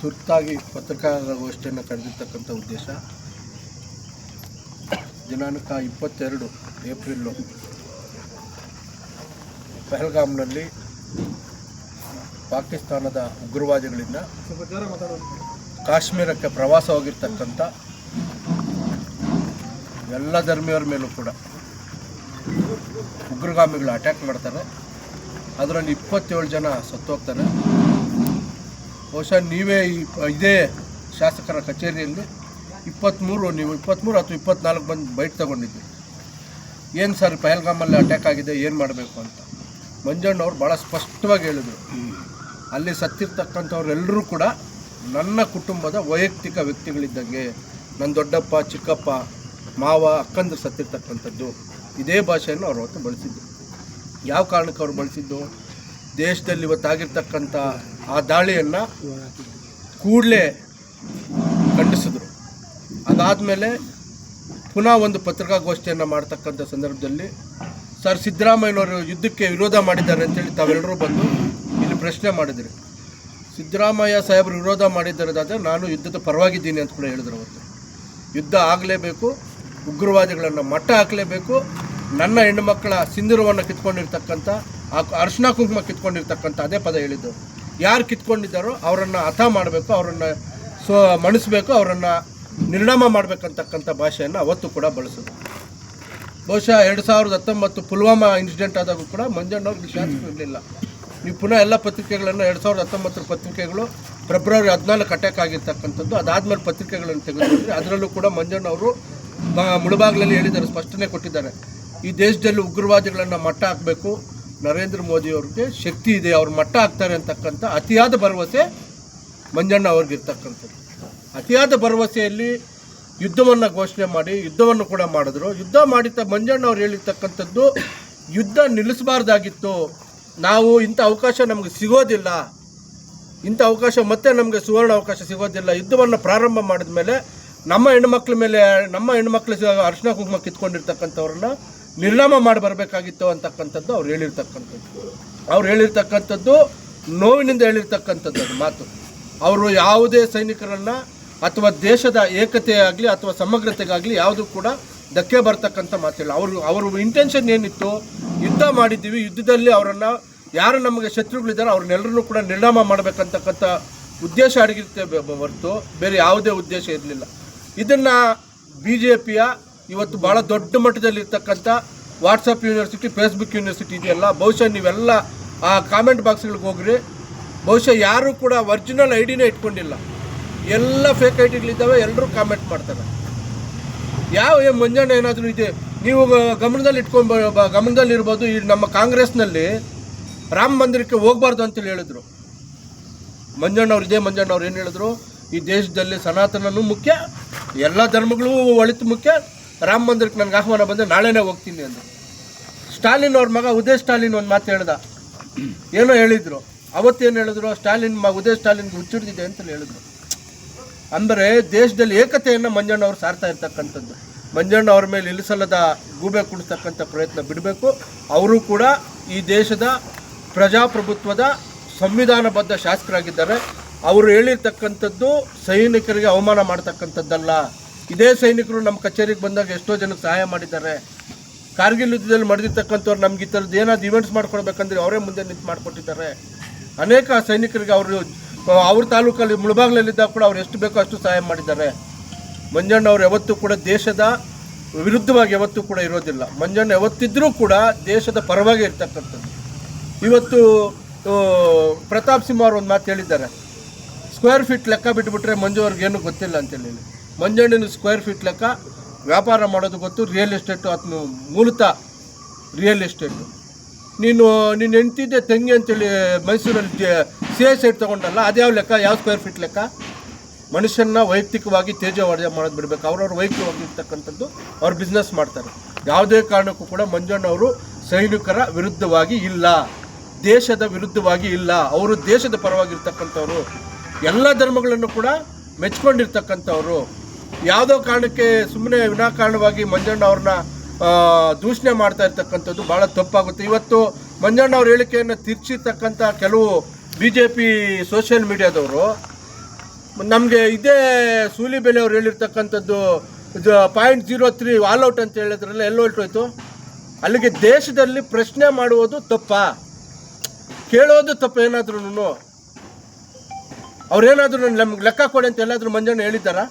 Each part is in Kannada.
ತುರ್ತಾಗಿ ಪತ್ರಿಕಾಗೋಷ್ಠಿಯನ್ನು ಕರೆದಿರ್ತಕ್ಕಂಥ ಉದ್ದೇಶ, ದಿನಾಂಕ ಇಪ್ಪತ್ತೆರಡು ಏಪ್ರಿಲ್ಲು, ಪಹಲ್ಗಾಮ್ನಲ್ಲಿ ಪಾಕಿಸ್ತಾನದ ಉಗ್ರವಾದಿಗಳಿಂದ ಕಾಶ್ಮೀರಕ್ಕೆ ಪ್ರವಾಸ ಹೋಗಿರ್ತಕ್ಕಂಥ ಎಲ್ಲ ಧರ್ಮೀಯರ ಮೇಲೂ ಕೂಡ ಉಗ್ರಗಾಮಿಗಳು ಅಟ್ಯಾಕ್ ಮಾಡ್ತಾರೆ. ಅದರಲ್ಲಿ ಇಪ್ಪತ್ತೇಳು ಜನ ಸತ್ತೋಗ್ತಾರೆ. ಬಹುಶಃ ನೀವೇ ಈ, ಇದೇ ಶಾಸಕರ ಕಚೇರಿಯಲ್ಲಿ ಇಪ್ಪತ್ತ್ಮೂರು ನೀವು ಇಪ್ಪತ್ತ್ಮೂರು ಅಥವಾ ಇಪ್ಪತ್ನಾಲ್ಕು ಬಂದು ಬೈಟ್ ತೊಗೊಂಡಿದ್ದೆ ಏನು ಸರ್ ಪಹಲ್ಗಾಮಲ್ಲಿ ಅಟ್ಯಾಕ್ ಆಗಿದೆ, ಏನು ಮಾಡಬೇಕು ಅಂತ? ಮಂಜಣ್ಣವ್ರು ಭಾಳ ಸ್ಪಷ್ಟವಾಗಿ ಹೇಳಿದರು. ಅಲ್ಲಿ ಸತ್ತಿರ್ತಕ್ಕಂಥವ್ರೆಲ್ಲರೂ ಕೂಡ ನನ್ನ ಕುಟುಂಬದ ವೈಯಕ್ತಿಕ ವ್ಯಕ್ತಿಗಳಿದ್ದಂಗೆ ನನ್ನ ದೊಡ್ಡಪ್ಪ, ಚಿಕ್ಕಪ್ಪ, ಮಾವ, ಅಕ್ಕಂದ್ರೆ ಸತ್ತಿರ್ತಕ್ಕಂಥದ್ದು. ಇದೇ ಭಾಷೆಯನ್ನು ಅವರು ಅವತ್ತು ಬಳಸಿದ್ದು. ಯಾವ ಕಾರಣಕ್ಕೆ ಅವ್ರು ಬಳಸಿದ್ದು? ದೇಶದಲ್ಲಿ ಇವತ್ತಾಗಿರ್ತಕ್ಕಂಥ ಆ ದಾಳಿಯನ್ನು ಕೂಡಲೇ ಖಂಡಿಸಿದ್ರು. ಅದಾದಮೇಲೆ ಪುನಃ ಒಂದು ಪತ್ರಿಕಾಗೋಷ್ಠಿಯನ್ನು ಮಾಡ್ತಕ್ಕಂಥ ಸಂದರ್ಭದಲ್ಲಿ ಸರ್ ಸಿದ್ದರಾಮಯ್ಯನವರು ಯುದ್ಧಕ್ಕೆ ವಿರೋಧ ಮಾಡಿದ್ದಾರೆ ಅಂತೇಳಿ ತಾವೆಲ್ಲರೂ ಬಂದು ಇಲ್ಲಿ ಪ್ರಶ್ನೆ ಮಾಡಿದ್ರಿ. ಸಿದ್ದರಾಮಯ್ಯ ಸಾಹೇಬರು ವಿರೋಧ ಮಾಡಿದ್ದರದಾದರೆ ನಾನು ಯುದ್ಧದ ಪರವಾಗಿದ್ದೀನಿ ಅಂತ ಕೂಡ ಹೇಳಿದ್ರು ಅವತ್ತು. ಯುದ್ಧ ಆಗಲೇಬೇಕು, ಉಗ್ರವಾದಿಗಳನ್ನು ಮಟ್ಟ ಹಾಕಲೇಬೇಕು ನನ್ನ ಹೆಣ್ಣುಮಕ್ಕಳ ಸಿಂಧೂರವನ್ನು ಕಿತ್ಕೊಂಡಿರ್ತಕ್ಕಂಥ, ಆ ಅರ್ಶಿನ ಕುಂಕುಮ ಕಿತ್ಕೊಂಡಿರ್ತಕ್ಕಂಥ ಅದೇ ಪದ ಹೇಳಿದ್ದು. ಯಾರು ಕಿತ್ಕೊಂಡಿದ್ದಾರೋ ಅವರನ್ನು ಹಥ ಮಾಡಬೇಕು, ಅವರನ್ನು ಸೊ ಮಣಿಸ್ಬೇಕು, ಅವರನ್ನು ನಿರ್ಣಾಮ ಮಾಡಬೇಕಂತಕ್ಕಂಥ ಭಾಷೆಯನ್ನು ಅವತ್ತು ಕೂಡ ಬಳಸಿದ್ರು ಬಹುಶಃ ಎರಡು ಸಾವಿರದ ಹತ್ತೊಂಬತ್ತು ಪುಲ್ವಾಮಾ ಇನ್ಸಿಡೆಂಟ್ ಆದಾಗೂ ಕೂಡ ಮಂಜಣ್ಣವ್ರಿಗೆ ಶಾಸಕರು ಇರಲಿಲ್ಲ. ನೀವು ಪುನಃ ಎಲ್ಲ ಪತ್ರಿಕೆಗಳನ್ನು ಎರಡು ಸಾವಿರದ ಹತ್ತೊಂಬತ್ತರ ಪತ್ರಿಕೆಗಳು ಫೆಬ್ರವರಿ ಹದಿನಾಲ್ಕು ಅಟ್ಯಾಕ್ ಆಗಿರ್ತಕ್ಕಂಥದ್ದು, ಅದಾದಮೇಲೆ ಪತ್ರಿಕೆಗಳನ್ನು ತೆಗೆದುಕೊಂಡ್ರೆ ಅದರಲ್ಲೂ ಕೂಡ ಮಂಜಣ್ಣವರು ಮುಳುಬಾಗಿಲಲ್ಲಿ ಹೇಳಿದ್ದಾರೆ, ಸ್ಪಷ್ಟನೆ ಕೊಟ್ಟಿದ್ದಾರೆ. ಈ ದೇಶದಲ್ಲಿ ಉಗ್ರವಾದಿಗಳನ್ನು ಮಟ್ಟ ಹಾಕಬೇಕು. ನರೇಂದ್ರ ಮೋದಿ ಅವ್ರಿಗೆ ಶಕ್ತಿ ಇದೆ, ಅವ್ರು ಮಟ್ಟ ಹಾಕ್ತಾರೆ ಅಂತಕ್ಕಂಥ ಅತಿಯಾದ ಭರವಸೆ ಮಂಜಣ್ಣ ಅವ್ರಿಗಿರ್ತಕ್ಕಂಥದ್ದು ಅತಿಯಾದ ಭರವಸೆಯಲ್ಲಿ ಯುದ್ಧವನ್ನು ಘೋಷಣೆ ಮಾಡಿ, ಯುದ್ಧವನ್ನು ಕೂಡ ಮಾಡಿದ್ರು. ಯುದ್ಧ ಮಾಡಿದ ಮಂಜಣ್ಣ ಅವ್ರು ಹೇಳಿರ್ತಕ್ಕಂಥದ್ದು, ಯುದ್ಧ ನಿಲ್ಲಿಸಬಾರ್ದಾಗಿತ್ತು. ನಾವು ಇಂಥ ಅವಕಾಶ ನಮಗೆ ಸಿಗೋದಿಲ್ಲ. ಇಂಥ ಅವಕಾಶ ಮತ್ತೆ ನಮಗೆ ಸುವರ್ಣ ಅವಕಾಶ ಸಿಗೋದಿಲ್ಲ. ಯುದ್ಧವನ್ನು ಪ್ರಾರಂಭ ಮಾಡಿದ ಮೇಲೆ ನಮ್ಮ ಹೆಣ್ಮಕ್ಳ ಮೇಲೆ, ನಮ್ಮ ಹೆಣ್ಮಕ್ಳ ಅರಿಶಿನ ಕುಂಕುಮ ಕಿತ್ಕೊಂಡಿರ್ತಕ್ಕಂಥವ್ರನ್ನ ನಿರ್ನಾಮ ಮಾಡಿ ಬರಬೇಕಾಗಿತ್ತು ಅಂತಕ್ಕಂಥದ್ದು ಅವ್ರು ಹೇಳಿರ್ತಕ್ಕಂಥದ್ದು. ಅವ್ರು ಹೇಳಿರ್ತಕ್ಕಂಥದ್ದು ನೋವಿನಿಂದ ಹೇಳಿರ್ತಕ್ಕಂಥದ್ದು ಅದು ಮಾತು. ಅವರು ಯಾವುದೇ ಸೈನಿಕರನ್ನು ಅಥವಾ ದೇಶದ ಏಕತೆಯಾಗಲಿ ಅಥವಾ ಸಮಗ್ರತೆಗಾಗಲಿ ಯಾವುದು ಕೂಡ ಧಕ್ಕೆ ಬರ್ತಕ್ಕಂಥ ಮಾತಿಲ್ಲ. ಅವರು, ಅವ್ರ ಇಂಟೆನ್ಷನ್ ಏನಿತ್ತು ಯುದ್ಧ ಮಾಡಿದ್ದೀವಿ, ಯುದ್ಧದಲ್ಲಿ ಅವರನ್ನು ಯಾರು ನಮಗೆ ಶತ್ರುಗಳಿದ್ದಾರೆ ಅವ್ರನ್ನೆಲ್ಲರನ್ನೂ ಕೂಡ ನಿರ್ಣಾಮ ಮಾಡಬೇಕಂತಕ್ಕಂಥ ಉದ್ದೇಶ ಬ- ಹೊರತು. ಬೇರೆ ಯಾವುದೇ ಉದ್ದೇಶ ಇರಲಿಲ್ಲ. ಇದನ್ನು ಬಿ ಜೆ ಪಿಯ ಇವತ್ತು ಭಾಳ ದೊಡ್ಡ ಮಟ್ಟದಲ್ಲಿ ಇರ್ತಕ್ಕಂಥ ವಾಟ್ಸಪ್ ಯೂನಿವರ್ಸಿಟಿ ಫೇಸ್ಬುಕ್ ಯೂನಿವರ್ಸಿಟಿ ಇದೆಯಲ್ಲ, ಬಹುಶಃ ನೀವೆಲ್ಲ ಆ ಕಾಮೆಂಟ್ ಬಾಕ್ಸ್ಗಳಿಗೆ ಹೋಗ್ರಿ. ಬಹುಶಃ ಯಾರೂ ಕೂಡ ಒರಿಜಿನಲ್ ಡಿನೇ ಇಟ್ಕೊಂಡಿಲ್ಲ. ಎಲ್ಲ ಫೇಕ್ ಐಡಿಗಳಿದ್ದಾವೆ ಎಲ್ಲರೂ ಕಾಮೆಂಟ್ ಮಾಡ್ತಾರೆ. ಯಾವ ಮಂಜಣ್ಣ ಏನಾದರೂ ಇದೆ, ನೀವು ಗಮನದಲ್ಲಿ ಇಟ್ಕೊಂಡು ಗಮನದಲ್ಲಿ ಇರ್ಬೋದು. ಈ ನಮ್ಮ ಕಾಂಗ್ರೆಸ್ನಲ್ಲಿ ರಾಮ ಮಂದಿರಕ್ಕೆ ಹೋಗ್ಬಾರ್ದು ಅಂತೇಳಿ ಹೇಳಿದ್ರು. ಮಂಜಣ್ಣವ್ರು ಇದೇ ಮಂಜಣ್ಣವ್ರು ಏನು ಹೇಳಿದ್ರು, ಈ ದೇಶದಲ್ಲಿ ಸನಾತನನೂ ಮುಖ್ಯ, ಎಲ್ಲ ಧರ್ಮಗಳು ಒಳಿತು ಮುಖ್ಯ ರಾಮ ಮಂದಿರಕ್ಕೆ ನನಗೆ ಆಹ್ವಾನ ಬಂದರೆ ನಾಳೆನೇ ಹೋಗ್ತೀನಿ ಅಂದರು. ಸ್ಟಾಲಿನ್ ಅವ್ರ ಮಗ ಉದಯ್ ಸ್ಟಾಲಿನ್ ಒಂದು ಮಾತು ಹೇಳ್ದ. ಏನೋ ಹೇಳಿದ್ರು. ಅವತ್ತೇನು ಹೇಳಿದ್ರು? ಸ್ಟಾಲಿನ್ ಮ ಉದಯ್ ಸ್ಟಾಲಿನ್ಗೆ ಹುಚ್ಚಿಡ್ದಿದೆ ಅಂತ ಹೇಳಿದ್ರು. ಅಂದರೆ ದೇಶದಲ್ಲಿ ಏಕತೆಯನ್ನು ಮಂಜಣ್ಣ ಅವರು ಸಾರ್ತಾ ಇರ್ತಕ್ಕಂಥದ್ದು. ಮಂಜಣ್ಣ ಅವ್ರ ಮೇಲೆ ಇಳಿಸಲದ ಗೂಬೆ ಕುಡಿಸ್ತಕ್ಕಂಥ ಪ್ರಯತ್ನ ಬಿಡಬೇಕು. ಅವರು ಕೂಡ ಈ ದೇಶದ ಪ್ರಜಾಪ್ರಭುತ್ವದ ಸಂವಿಧಾನಬದ್ಧ ಶಾಸಕರಾಗಿದ್ದಾರೆ. ಅವರು ಹೇಳಿರ್ತಕ್ಕಂಥದ್ದು ಸೈನಿಕರಿಗೆ ಅವಮಾನ ಮಾಡ್ತಕ್ಕಂಥದ್ದಲ್ಲ. ಇದೇ ಸೈನಿಕರು ನಮ್ಮ ಕಚೇರಿಗೆ ಬಂದಾಗ ಎಷ್ಟೋ ಜನಕ್ಕೆ ಸಹಾಯ ಮಾಡಿದ್ದಾರೆ. ಕಾರ್ಗಿಲ್ ಯುದ್ಧದಲ್ಲಿ ಮಡಿದಿರ್ತಕ್ಕಂಥವ್ರು ನಮ್ಗೆ ಈ ಥರದ್ದು ಏನಾದ್ರು ಇವೆಂಟ್ಸ್ ಮಾಡ್ಕೊಡ್ಬೇಕಂದ್ರೆ ಅವರೇ ಮುಂದೆ ನಿಂತು ಮಾಡಿಕೊಟ್ಟಿದ್ದಾರೆ. ಅನೇಕ ಸೈನಿಕರಿಗೆ ಅವರು, ಅವ್ರ ತಾಲೂಕಲ್ಲಿ ಮುಳಬಾಗ್ಲಲ್ಲಿದ್ದಾಗ ಕೂಡ ಅವ್ರು ಎಷ್ಟು ಬೇಕೋ ಅಷ್ಟು ಸಹಾಯ ಮಾಡಿದ್ದಾರೆ. ಮಂಜಣ್ಣ ಅವರು ಯಾವತ್ತೂ ಕೂಡ ದೇಶದ ವಿರುದ್ಧವಾಗಿ ಯಾವತ್ತೂ ಕೂಡ ಇರೋದಿಲ್ಲ. ಮಂಜಣ್ಣ ಯಾವತ್ತಿದ್ರೂ ಕೂಡ ದೇಶದ ಪರವಾಗಿ ಇರ್ತಕ್ಕಂಥದ್ದು. ಇವತ್ತು ಪ್ರತಾಪ್ ಸಿಂಹ ಅವರು ಒಂದು ಮಾತು ಹೇಳಿದ್ದಾರೆ. ಸ್ಕ್ವೇರ್ ಫೀಟ್ ಲೆಕ್ಕ ಬಿಟ್ಬಿಟ್ರೆ ಮಂಜು ಅವ್ರಿಗೇನು ಗೊತ್ತಿಲ್ಲ ಅಂತೇಳಿ. ಮಂಜಣ್ಣನ ಸ್ಕ್ವೇರ್ ಫೀಟ್ ಲೆಕ್ಕ ವ್ಯಾಪಾರ ಮಾಡೋದು ಗೊತ್ತು ರಿಯಲ್ ಎಸ್ಟೇಟು ಅತ್ ಮೂಲತಃ ರಿಯಲ್ ಎಸ್ಟೇಟು ನೀನು ನೀನು ಹೆಂಡ್ತಿದ್ದೆ ತಂಗಿ ಅಂತೇಳಿ ಮೈಸೂರಲ್ಲಿ ಸಿ ಎ ಸೈಡ್ ತೊಗೊಂಡಲ್ಲ ಅದ್ಯಾವ ಲೆಕ್ಕ, ಯಾವ ಸ್ಕ್ವೇರ್ ಫೀಟ್ ಲೆಕ್ಕ? ಮನುಷ್ಯನ ವೈಯಕ್ತಿಕವಾಗಿ ತೇಜವಾಡ್ಯ ಮಾಡೋದು ಬಿಡಬೇಕು. ಅವ್ರವ್ರ ವೈಯಕ್ತಿಕವಾಗಿ ಇರ್ತಕ್ಕಂಥದ್ದು ಅವ್ರು ಬಿಸ್ನೆಸ್ ಮಾಡ್ತಾರೆ. ಯಾವುದೇ ಕಾರಣಕ್ಕೂ ಕೂಡ ಮಂಜಣ್ಣ ಅವರು ಸೈನಿಕರ ವಿರುದ್ಧವಾಗಿ ಇಲ್ಲ. ದೇಶದ ವಿರುದ್ಧವಾಗಿ ಇಲ್ಲ. ಅವರು ದೇಶದ ಪರವಾಗಿರ್ತಕ್ಕಂಥವ್ರು. ಎಲ್ಲ ಧರ್ಮಗಳನ್ನು ಕೂಡ ಮೆಚ್ಕೊಂಡಿರ್ತಕ್ಕಂಥವ್ರು. ಯಾವುದೋ ಕಾರಣಕ್ಕೆ ಸುಮ್ಮನೆ ವಿನಾಕಾರಣವಾಗಿ ಮಂಜಣ್ಣ ಅವ್ರನ್ನ ದೂಷಣೆ ಮಾಡ್ತಾ ಇರ್ತಕ್ಕಂಥದ್ದು ಭಾಳ ತಪ್ಪಾಗುತ್ತೆ. ಇವತ್ತು ಮಂಜಣ್ಣ ಅವ್ರ ಹೇಳಿಕೆಯನ್ನು ತಿರ್ಚಿರ್ತಕ್ಕಂಥ ಕೆಲವು ಬಿ ಜೆ ಪಿ ಸೋಷಿಯಲ್ ಮೀಡಿಯಾದವರು, ನಮಗೆ ಇದೇ ಸೂಲಿಬೆಲೆ ಅವ್ರು ಹೇಳಿರ್ತಕ್ಕಂಥದ್ದು, ಇದು ಪಾಯಿಂಟ್ ಜೀರೋ ತ್ರೀ ಆಲ್ಔಟ್ ಅಂತ ಹೇಳಿದ್ರಲ್ಲ, ಎಲ್ಲಿ ಹೊರಟೋಯ್ತು? ಅಲ್ಲಿಗೆ ದೇಶದಲ್ಲಿ ಪ್ರಶ್ನೆ ಮಾಡುವುದು ತಪ್ಪಾ. ಕೇಳೋದು ತಪ್ಪು ಏನಾದ್ರೂ ಅವ್ರೇನಾದರೂ ನಮ್ಗೆ ಲೆಕ್ಕ ಕೊಡಿ ಅಂತ ಎಲ್ಲಾದರೂ ಮಂಜಣ್ಣ ಹೇಳಿದ್ದಾರಾ?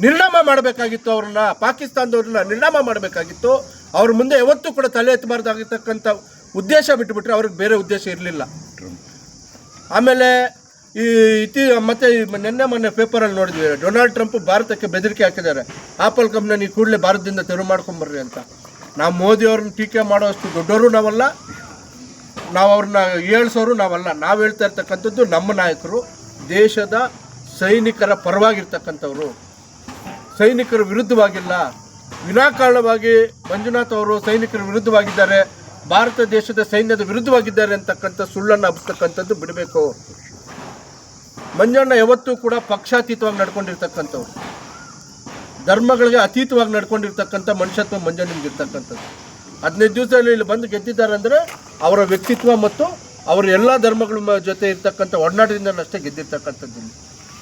ನಿರ್ಣಾಮ ಮಾಡಬೇಕಾಗಿತ್ತು ಅವ್ರನ್ನ, ಪಾಕಿಸ್ತಾನದವ್ರನ್ನ ನಿರ್ಣಾಮ ಮಾಡಬೇಕಾಗಿತ್ತು. ಅವ್ರ ಮುಂದೆ ಯಾವತ್ತೂ ಕೂಡ ತಲೆ ಎತ್ತಬಾರ್ದಾಗಿರ್ತಕ್ಕಂಥ ಉದ್ದೇಶ ಬಿಟ್ಟುಬಿಟ್ರೆ ಅವ್ರಿಗೆ ಬೇರೆ ಉದ್ದೇಶ ಇರಲಿಲ್ಲ. ಆಮೇಲೆ ಈ ಇತಿ, ಮತ್ತೆ ನಿನ್ನೆ ಮೊನ್ನೆ ಪೇಪರಲ್ಲಿ ನೋಡಿದ್ವಿ, ಡೊನಾಲ್ಡ್ ಟ್ರಂಪ್ ಭಾರತಕ್ಕೆ ಬೆದರಿಕೆ ಹಾಕಿದ್ದಾರೆ. ಆಪಲ್ ಕಂಪ್ನಿ ನೀವು ಕೂಡಲೇ ಭಾರತದಿಂದ ತೆರವು ಮಾಡ್ಕೊಂಬರ್ರಿ ಅಂತ. ನಾವು ಮೋದಿ ಅವ್ರನ್ನ ಟೀಕೆ ಮಾಡೋಷ್ಟು ದೊಡ್ಡವರು ನಾವಲ್ಲ. ನಾವು ಅವ್ರನ್ನ ಹೇಳ್ಸೋರು ನಾವಲ್ಲ. ನಾವು ಹೇಳ್ತಾ ಇರ್ತಕ್ಕಂಥದ್ದು ನಮ್ಮ ನಾಯಕರು, ದೇಶದ ಸೈನಿಕರ ಪರವಾಗಿರ್ತಕ್ಕಂಥವ್ರು. ಸೈನಿಕರ ವಿರುದ್ಧವಾಗಿಲ್ಲ. ವಿನಾಕಾರಣವಾಗಿ ಮಂಜುನಾಥ್ ಅವರು ಸೈನಿಕರ ವಿರುದ್ಧವಾಗಿದ್ದಾರೆ. ಭಾರತ ದೇಶದ ಸೈನ್ಯದ ವಿರುದ್ಧವಾಗಿದ್ದಾರೆ ಅಂತಕ್ಕಂಥ ಸುಳ್ಳನ್ನು ಹಬ್ಬಿಸ್ತಕ್ಕಂಥದ್ದು ಬಿಡಬೇಕು. ಮಂಜಣ್ಣ ಯಾವತ್ತೂ ಕೂಡ ಪಕ್ಷಾತೀತವಾಗಿ ನಡ್ಕೊಂಡಿರ್ತಕ್ಕಂಥವ್ರು. ಧರ್ಮಗಳಿಗೆ ಅತೀತವಾಗಿ ನಡ್ಕೊಂಡಿರ್ತಕ್ಕಂಥ ಮನುಷ್ಯತ್ವ ಮಂಜಣ್ಣನಿಗೆ ಇರ್ತಕ್ಕಂಥದ್ದು ಹದಿನೈದು ದಿವಸದಲ್ಲಿ ಇಲ್ಲಿ ಬಂದು ಗೆದ್ದಿದ್ದಾರೆ ಅಂದರೆ ಅವರ ವ್ಯಕ್ತಿತ್ವ ಮತ್ತು ಅವರ ಎಲ್ಲ ಧರ್ಮಗಳ ಜೊತೆ ಇರ್ತಕ್ಕಂಥ ಒಡನಾಟದಿಂದ ಅಷ್ಟೇ ಗೆದ್ದಿರ್ತಕ್ಕಂಥದ್ದು.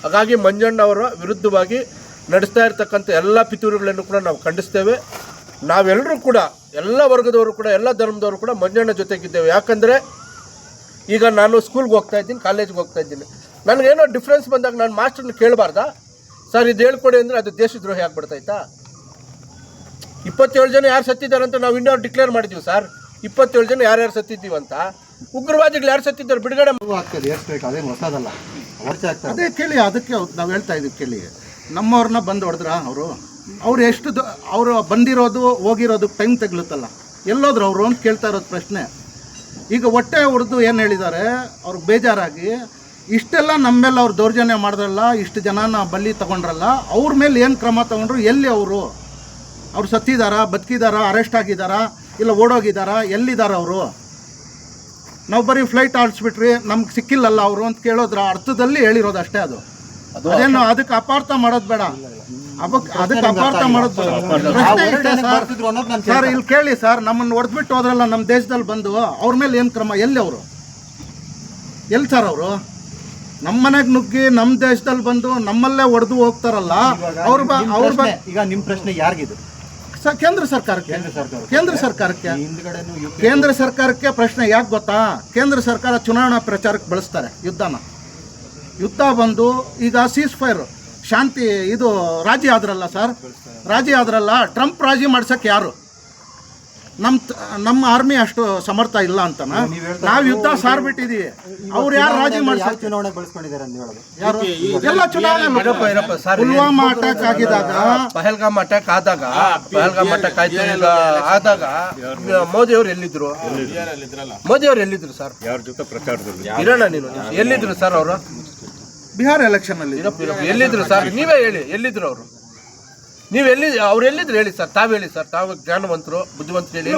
ಹಾಗಾಗಿ ಮಂಜಣ್ಣ ಅವರ ವಿರುದ್ಧವಾಗಿ ನಡೆಸ್ತಾ ಇರ್ತಕ್ಕಂಥ ಎಲ್ಲ ಪಿತೂರುಗಳನ್ನು ಕೂಡ ನಾವು ಖಂಡಿಸ್ತೇವೆ. ನಾವೆಲ್ಲರೂ ಕೂಡ ಎಲ್ಲ ವರ್ಗದವರು ಕೂಡ ಎಲ್ಲ ಧರ್ಮದವರು ಕೂಡ ಮಂಜಣ್ಣ ಜೊತೆಗಿದ್ದೇವೆ. ಯಾಕಂದರೆ ಈಗ ನಾನು ಸ್ಕೂಲ್ಗೆ ಹೋಗ್ತಾ ಇದ್ದೀನಿ ಕಾಲೇಜ್ಗೆ ಹೋಗ್ತಾ ಇದ್ದೀನಿ. ನನಗೇನೋ ಡಿಫ್ರೆನ್ಸ್ ಬಂದಾಗ ನಾನು ಮಾಸ್ಟರ್ನ ಕೇಳಬಾರ್ದಾ? ಸರ್ ಇದು ಹೇಳ್ಕೊಡಿ ಅಂದರೆ ಅದು ದೇಶದ್ರೋಹಿ ಆಗಿಬಿಡ್ತಾಯ್ತಾ ಇಪ್ಪತ್ತೇಳು ಜನ ಯಾರು ಸತ್ತಿದ್ದಾರೆ ಅಂತ ನಾವು ಇನ್ನೂ ಡಿಕ್ಲೇರ್ ಮಾಡಿದ್ದೀವಿ ಸರ್ ಇಪ್ಪತ್ತೇಳು ಜನ ಯಾರ್ಯಾರು ಸತ್ತಿದ್ದೀವಿ ಅಂತ ಉಗ್ರವಾದಿಗಳು ಯಾರು ಸತ್ತಿದ್ದಾರೆ ಬಿಡುಗಡೆ ಮಾ- ಆಗ್ತದೆ ಎಷ್ಟು ಬೇಕು ಅದೇನು ಹೊಸದಲ್ಲ. ವರ್ಷ ಆಗ್ತದೆ ಅದೇ ಕೇಳಿ ಅದಕ್ಕೆ ನಾವು ಹೇಳ್ತಾ ಇದ್ದೀವಿ ಕೇಳಿ. ನಮ್ಮವ್ರನ್ನ ಬಂದು ಹೊಡೆದ್ರ ಅವರು? ಅವ್ರು ಎಷ್ಟು ಅವರು ಬಂದಿರೋದು, ಹೋಗಿರೋದು ಟೈಮ್ ತೆಗ್ಲುತ್ತಲ್ಲ. ಎಲ್ಲೋದ್ರು ಅವರು ಅಂತ ಕೇಳ್ತಾ ಇರೋದು ಪ್ರಶ್ನೆ. ಈಗ ಹೊಟ್ಟೆ ಹೊಡೆದು ಏನು ಹೇಳಿದ್ದಾರೆ ಅವ್ರಿಗೆ ಬೇಜಾರಾಗಿ, ಇಷ್ಟೆಲ್ಲ ನಮ್ಮ ಮೇಲೆ ಅವ್ರು ದೌರ್ಜನ್ಯ ಮಾಡಿದ್ರಲ್ಲ, ಇಷ್ಟು ಜನನ ಬಲ್ಲಿ ತಗೊಂಡ್ರಲ್ಲ, ಅವ್ರ ಮೇಲೆ ಏನು ಕ್ರಮ ತಗೊಂಡ್ರು ಎಲ್ಲಿ ಅವರು? ಅವ್ರು ಸತ್ತಿದಾರಾ, ಬದುಕಿದಾರಾ, ಅರೆಸ್ಟ್ ಆಗಿದ್ದಾರಾ ಇಲ್ಲ ಓಡೋಗಿದ್ದಾರಾ ಎಲ್ಲಿದ್ದಾರೆ ಅವರು? ನಾವು ಬರೀ ಫ್ಲೈಟ್ ಆಡಿಸ್ಬಿಟ್ರಿ ನಮ್ಗೆ ಸಿಕ್ಕಿಲ್ಲಲ್ಲ ಅವರು ಅಂತ ಕೇಳೋದ್ರ ಅರ್ಥದಲ್ಲಿ ಹೇಳಿರೋದು ಅಷ್ಟೇ ಅದು. ಅದೇನು ಅದಕ್ಕೆ ಅಪಾರ್ಥ ಮಾಡೋದು ಬೇಡ. ಅದಕ್ಕೆ ಅಪಾರ್ಥ ಮಾಡೋದು ಸರ್. ಇಲ್ಲಿ ಕೇಳಿ ಸರ್ ನಮ್ಮನ್ನು ಹೊಡೆದ್ಬಿಟ್ಟು ಹೋದ್ರಲ್ಲ ನಮ್ಮ ದೇಶದಲ್ಲಿ ಬಂದು ಅವ್ರ ಮೇಲೆ ಏನು ಕ್ರಮ? ಎಲ್ಲಿ ಅವರು? ಎಲ್ಲಿ ಸರ್ ಅವರು? ನಮ್ಮ ಮನೆಗೆ ನುಗ್ಗಿ ನಮ್ಮ ದೇಶದಲ್ಲಿ ಬಂದು ನಮ್ಮಲ್ಲೇ ಹೊಡೆದು ಹೋಗ್ತಾರಲ್ಲ ಅವ್ರ ಅವ್ರ ಈಗ ನಿಮ್ಮ ಪ್ರಶ್ನೆ ಯಾರಿಗಿದೆ? ಸರ್ ಕೇಂದ್ರ ಸರ್ಕಾರಕ್ಕೆ. ಕೇಂದ್ರ ಸರ್ಕಾರ ಕೇಂದ್ರ ಸರ್ಕಾರಕ್ಕೆ. ಕೇಂದ್ರ ಸರ್ಕಾರಕ್ಕೆ ಪ್ರಶ್ನೆ ಯಾಕೆ ಗೊತ್ತಾ? ಕೇಂದ್ರ ಸರ್ಕಾರ ಚುನಾವಣಾ ಪ್ರಚಾರಕ್ಕೆ ಬಳಸ್ತಾರೆ ಯುದ್ಧನ. ಯುದ್ಧ ಬಂದು ಈಗ ಸೀಸ್ ಫೈರ್ ಶಾಂತಿ ಇದು ರಾಜಿ ಆದ್ರಲ್ಲ ಸರ್ ರಾಜಿ ಆದ್ರಲ್ಲ ಟ್ರಂಪ್ ರಾಜಿ ಮಾಡ್ಸಕ್ಕೆ ಯಾರು ನಮ್ಮ ನಮ್ಮ ಆರ್ಮಿ ಅಷ್ಟು ಸಮರ್ಥ ಇಲ್ಲ ಅಂತ ನಾವು ಯುದ್ಧ ಸಾರ್ಬಿಟ್ಟಿದೀವಿ ಅವ್ರು ಯಾರು ರಾಜಿ ಮಾಡ್ಸಕ್ಕೆ ಚುನಾವಣೆ ಬಳಸ್ಕೊಂಡಿದ್ದಾರೆ ಅಂತ ಹೇಳೋದು ಯಾರು ಎಲ್ಲ ಚುನಾವಣೆ ಪುಲ್ವಾಮಾ ಅಟ್ಯಾಕ್ ಆಗಿದಾಗ ಪಹಲ್ಗಾಮ್ ಅಟ್ಯಾಕ್ ಆದಾಗ ಪಹಲ್ಗಾಮ್ ಅಟ್ಯಾಕ್ ಆಯ್ತು ಆದಾಗ ಮೋದಿ ಅವರು ಎಲ್ಲಿದ್ರು ಮೋದಿ ಅವರು ಎಲ್ಲಿದ್ರು ಸರ್ ಯಾರ ಜೊತೆ ಪ್ರಚಾರದಲ್ಲಿ ಇರೋಣ ನೀನು ಎಲ್ಲಿದ್ರು ಸರ್ ಅವರು ಬಿಹಾರ್ ಎಲೆಕ್ಷನ್ ಅಲ್ಲಿ ಎಲ್ಲಿದ್ರು ಸರ್? ನೀವೇ ಹೇಳಿ ಎಲ್ಲಿದ್ರು ಅವರು? ನೀವು ಎಲ್ಲಿ ಅವ್ರು ಎಲ್ಲಿದ್ರು ಹೇಳಿ ಸರ್? ತಾವ್ ಹೇಳಿ ಸರ್ ತಾವು ಜ್ಞಾನವಂತರು ಬುದ್ಧಿವಂತರು ಹೇಳಿ.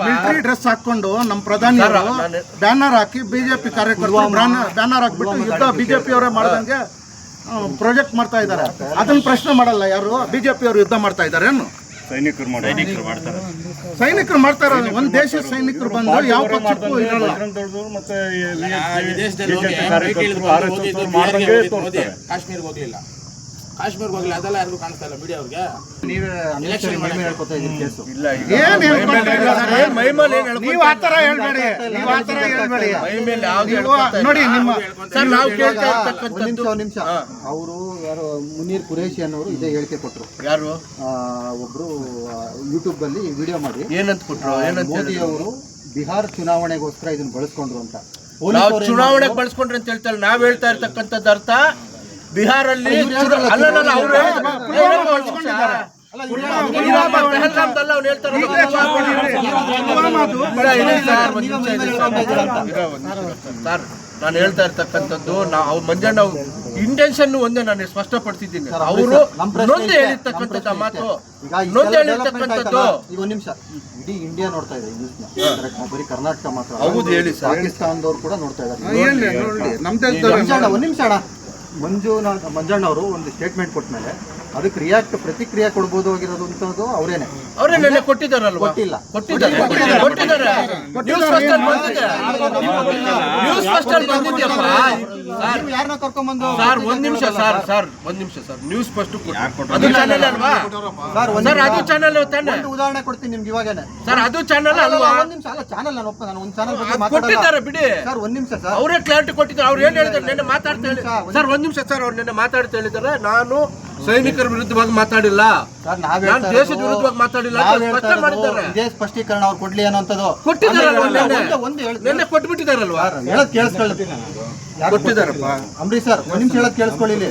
ಮಿಲಿಟರಿ ಡ್ರೆಸ್ ಹಾಕೊಂಡು ನಮ್ಮ ಪ್ರಧಾನಿ ಬ್ಯಾನರ್ ಹಾಕಿ ಬಿಜೆಪಿ ಕಾರ್ಯಕರ್ತರು ಬ್ಯಾನರ್ ಹಾಕ್ಬಿಟ್ಟು ಯುದ್ಧ ಬಿಜೆಪಿ ಅವರೇ ಮಾಡ್ದಂಗೆ ಪ್ರಾಜೆಕ್ಟ್ ಮಾಡ್ತಾ ಇದ್ದಾರೆ ಅದನ್ನ ಪ್ರಶ್ನೆ ಮಾಡಲ್ಲ ಯಾರು? ಬಿಜೆಪಿ ಅವರು ಯುದ್ಧ ಮಾಡ್ತಾ ಇದ್ದಾರೆ ಏನು? ಸೈನಿಕರು ಮಾಡಿ ಸೈನಿಕರು ಮಾಡ್ತಾರೆ. ಸೈನಿಕರು ಮಾಡ್ತಾ ಇರೋದು ಒಂದ್ ದೇಶದ ಸೈನಿಕರು ಬಂದು ಯಾವ ಪಕ್ಷಕ್ಕೂ ಇರಲ್ಲ. ಮತ್ತೆ ಕಾಶ್ಮೀರ್ಗೆ ಹೋಗ್ಲಿಲ್ಲ. ಕಾಶ್ಮೀರ್ಗೆ ಹೋಗ್ಲಿಲ್ಲ ಅದೆಲ್ಲ ಯಾರಿಗೂ ಕಾಣಿಸ್ತಾ ಇಲ್ಲ ಮೀಡಿಯಾ ಅವ್ರಿಗೆ. ನೀವೇ ಇಲ್ಲ ಏನ್ ಹೇಳ್ಬೇಡಿ. ನೋಡಿ ನಿಮ್ಮ ಸರ್ ಕೇಳ್ತಾ ಇರ್ತಕ್ಕಂಥದ್ದು ನಿಮಿಷ ಅವರು ಯಾರು ಮುನೀರ್ ಕುರೇಶಿ ಅನ್ನೋರು ಇದೇ ಹೇಳಿಕೆ ಕೊಟ್ಟರು ಯಾರು? ಒಬ್ರು ಯೂಟ್ಯೂಬ್ ಅಲ್ಲಿ ವಿಡಿಯೋ ಮಾಡಿ. ಏನಂತ ಕೊಟ್ಟರು ಏನಂತ ಮೋದಿ? ಅವರು ಬಿಹಾರ್ ಚುನಾವಣೆಗೋಸ್ಕರ ಇದನ್ನ ಬಳಸ್ಕೊಂಡ್ರು ಅಂತ. ಚುನಾವಣೆಗೆ? ಬಳಸ್ಕೊಂಡ್ರೆ ಅಂತ ಹೇಳ್ತಾರೆ. ನಾವ್ ಹೇಳ್ತಾ ಇರ್ತಕ್ಕಂಥದ್ದು ಅರ್ಥ. ಬಿಹಾರಲ್ಲಿ ಅಲ್ಲ ಅಲ್ಲ, ಅಲ್ಲ, ಅವ್ರು ಬಳಸ್ಕೊಂಡಿದ್ದಾರೆ. ಸರ್, ನಾನು ಹೇಳ್ತಾ ಇರ್ತಕ್ಕಂಥದ್ದು ನಾವು ಅವ್ರು ಮಂಜಣ್ಣ ಇಂಟೆನ್ಷನ್ ಒಂದೇ ನಾನು ಸ್ಪಷ್ಟಪಡಿಸಿದ್ದೀನಿ. ಅವರು ನೊಂದು ಹೇಳಿರ್ತಕ್ಕಂಥದ್ದು ನಮ್ ಮಾತು. ನೊಂದು ಹೇಳಿರ್ತಕ್ಕಂಥದ್ದು. ಈಗ ಒಂದ್ ನಿಮಿಷ. ಇಡೀ ಇಂಡಿಯಾ ನೋಡ್ತಾ ಇದೆ ನ್ಯೂಸ್ನ ಬರೀ ಕರ್ನಾಟಕ ಮಾತ್ರ. ಹೌದು, ಹೇಳಿ ಸರ್. ಪಾಕಿಸ್ತಾನದವ್ರು ಕೂಡ ನೋಡ್ತಾ ಇದ್ದಾರೆ ಒಂದ್ ನಿಮಿಷ ಅಣ್ಣ. ಮಂಜು ಮಂಜಣ್ಣ ಅವರು ಒಂದು ಸ್ಟೇಟ್ಮೆಂಟ್ ಕೊಟ್ಟ ಮೇಲೆ ಅದಕ್ಕೆ ರಿಯಾಕ್ಟ್ ಪ್ರತಿಕ್ರಿಯೆ ಕೊಡ್ಬೋದು ಆಗಿರೋದು ಅಂತದ್ದು ಅವರೇನೆ. ಅವರೇ ನೆನ್ನೆ ಕೊಟ್ಟಿದ್ದಾರಲ್ವಾ? ಕೊಟ್ಟಿಲ್ಲ. ಕೊಟ್ಟಿದ್ದಾರೆ. ಕೊಟ್ಟಿದ್ದಾರೆ. ನ್ಯೂಸ್ ಫಸ್ಟ್ ಅಲ್ಲಿ ಬಂದಿದೆ. ನ್ಯೂಸ್ ಫಸ್ಟ್ ಅಲ್ಲಿ ಬಂದಿದ್ಯಪ್ಪ? ಸರ್. ಯಾರನ್ನ ಕರ್ಕೊಂಬಂದು ಸರ್ ಒಂದ್ ನಿಮಿಷ ಸರ್ ಸರ್ ಒಂದ್ ನಿಮಿಷ ಸರ್. ನ್ಯೂಸ್ ಫಸ್ಟ್ ಅದು ಚಾನಲ್ ಅಲ್ವಾ? ಸರ್ ಸರ್ ಅದು. ಚಾನಲ್ ತಾನೆ. ಉದಾಹರಣೆ ಕೊಡ್ತೀನಿ ನಿಮ್ಗೆ ಇವಾಗೇನೆ. ಸರ್ ಅದು ಚಾನಲ್ ಅಲ್ವಾ? ಒಂದು ನಿಮಿಷ. ಅಲ್ಲ ಚಾನಲ್ ನಾನು ಒಪ್ಪ ನಾನು ಒಂದ್ ಚಾನಲ್ ಬಗ್ಗೆ ಕೊಟ್ಟಿದ್ದಾರೆ ಬಿಡಿ. ಸರ್ ಒಂದ್ ನಿಮಿಷ ಸರ್. ಅವರೇ ಕ್ಲಾರಿಟಿ ಕೊಟ್ಟಿದ್ದಾರೆ. ಅವ್ರು ಏನ್ ಹೇಳಿದ್ರು? ನೆನ್ನೆ ಮಾತಾಡ್ತಾ ಹೇಳಿ ಸರ್ ಒಂದ್ ನಿಮಿಷ ಸರ್ ಅವ್ರು ನೆನ್ನೆ ಮಾತಾಡ್ತಾ ಹೇಳಿದ್ದಾರೆ. ನಾನು ಸೈನಿಕರ ವಿರುದ್ಧವಾಗಿ ಮಾತಾಡಿಲ್ಲ. ಸರ್ ನಾವ್ ನಾನ್ ದೇಶದ ವಿರುದ್ಧವಾಗಿ ಮಾತಾಡಿಲ್ಲ ಅಂತ ಸ್ಪಷ್ಟ ಇರೋದು ಮಾಡಿದ್ದಾರೆ. ಇದೇ ಸ್ಪಷ್ಟೀಕರಣ ಅವ್ರು ಕೊಡ್ಲಿ ಅನ್ನೋಂಥದ್ದು ಕೊಟ್ಟಿದ್ದಾರಲ್ವಾ ಆಮೇಲೆ ನೆನ್ನೆ? ಒಂದು- ಸರ್, ಹೇಳೋದ್ ಕೇಳಿಸ್ಕೊಳ್ಳಿ. ಯಾಕ್ ಕೊಟ್ಟಿದ್ದಾರಪ್ಪ. ಅಂಬರೀಶ್ ಸರ್ ಒಂದ್ ನಿಮಿಷ ಹೇಳೋದ್ ಕೇಳಿಸ್ಕೊಳ್ಳಿ ಇಲ್ಲಿ.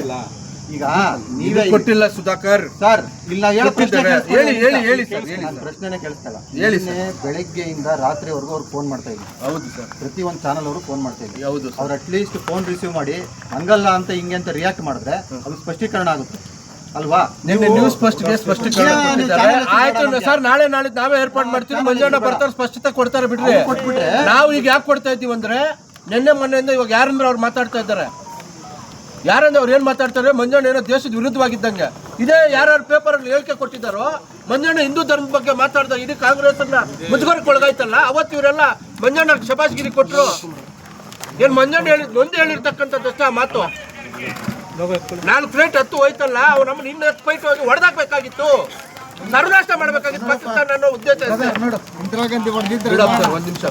ಈಗ ನೀವೇ ಕೊಟ್ಟಿಲ್ಲ ಸುಧಾಕರ್. ಸರ್ ಇಲ್ಲ ಹೇಳೋ ಪ್ರಶ್ನೆ ಕೊಟ್ಟಿದ್ದಾರೆ. ಕೇಳಿಸ್ಕೊಳ್ಳಿ. ಹೇಳಿ, ಹೇಳಿ, ಹೇಳಿ ಸರ್, ಹೇಳಿ ನಾನ್ ಪ್ರಶ್ನೆನೇ ಕೇಳಿಸ್ಕೊಳ್ಳ ಹೇಳಿ ನಿನ್ನೆ ಬೆಳಗ್ಗೆಯಿಂದ ರಾತ್ರಿವರೆಗೂ ಅವ್ರು ಫೋನ್ ಮಾಡ್ತಾ ಇದ್ರು. ಹೌದು ಸರ್. ಪ್ರತಿ ಒಂದು ಚಾನಲ್ ಅವರು ಫೋನ್ ಮಾಡ್ತಾ ಇದ್ರು. ಹೌದು ಸರ್. ಅವ್ರು ಅಟ್ಲೀಸ್ಟ್ ಫೋನ್ ರಿಸೀವ್ ಮಾಡಿ ಹಂಗಲ್ಲ ಅಂತ ಹಿಂಗೆ ಅಂತ ರಿಯಾಕ್ಟ್ ಮಾಡಿದ್ರೆ ಅದು ಸ್ಪಷ್ಟೀಕರಣ ಆಗುತ್ತೆ. ಅಲ್ವಾ? ನಿನ್ನೆ ನ್ಯೂಸ್ ಫಸ್ಟ್ ಆಯ್ತು ಸರ್ ನಾಳೆ ನಾಳೆ ನಾವೇ ಏರ್ಪಾಟ್ ಮಾಡ್ತೀವಿ. ಮಂಜಣ್ಣ ಬರ್ತಾರೆ ಸ್ಪಷ್ಟತೆ ಕೊಡ್ತಾರೆ ಬಿಡ್ರಿ. ನಾವು ಈಗ ಯಾಕೆ ಕೊಡ್ತಾ ಇದ್ದೀವಿ ಅಂದ್ರೆ ನಿನ್ನೆ ಮೊನ್ನೆಯಿಂದ ಇವಾಗ ಯಾರಂದ್ರೆ ಅವ್ರು ಮಾತಾಡ್ತಾ ಇದ್ದಾರೆ? ಯಾರಂದ್ರೆ ಅವ್ರು ಏನ್ ಮಾತಾಡ್ತಾರೆ ಮಂಜಣ್ಣ ಏನೋ ದೇಶದ ವಿರುದ್ಧವಾಗಿದ್ದಂಗೆ. ಇದೇ ಯಾರ್ಯಾರು ಪೇಪರ್ ಅಲ್ಲಿ ಹೇಳಿಕೆ ಕೊಟ್ಟಿದ್ದಾರೋ ಮಂಜಣ್ಣ ಹಿಂದೂ ಧರ್ಮದ ಬಗ್ಗೆ ಮಾತಾಡ್ದ ಇಡೀ ಕಾಂಗ್ರೆಸ್ ಅನ್ನ ಮುಜುಗರಕ್ಕೆ ಒಳಗಾಯ್ತಲ್ಲ ಅವತ್ತು ಇವರೆಲ್ಲ ಮಂಜಣ್ಣ ಶಬಾಷ್ಗಿರಿ ಕೊಟ್ರು. ಏನ್ ಮಂಜಣ್ಣ ಹೇಳಿದ್ ಒಂದು ಹೇಳಿರ್ತಕ್ಕಂಥದ್ದಷ್ಟ ಮಾತು? ನಾಲ್ಕು ಪ್ಲೇಟ್ ಹತ್ತು ಹೋಯ್ತಲ್ಲ ಅವ್ರು ನಮ್ಮನ್ನ ಇನ್ನು ಹತ್ತು ಪ್ಲೇಟ್ ಹೋಗಿ ಹೊಡೆದಾಕ್ಬೇಕಾಗಿತ್ತು ಸರ್ವನಾಶ ಮಾಡ್ಬೇಕಾಗಿತ್ತು ಪಾಕಿಸ್ತಾನ ಅನ್ನೋ ಉದ್ದೇಶ ಇಂದಿರಾ ಗಾಂಧಿ ಹೊಡೆದಿದ್ದಾರೆ ಒಂದ್ ನಿಮಿಷ.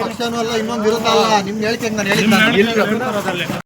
ಪಕ್ಷನೂ ಅಲ್ಲ ಇನ್ನೊಂದು ಇರುತ್ತಲ್ಲ ನಿಮ್ಗೆ ಹೇಳಿಕೆ ನಾನು ಹೇಳಿದ್ದ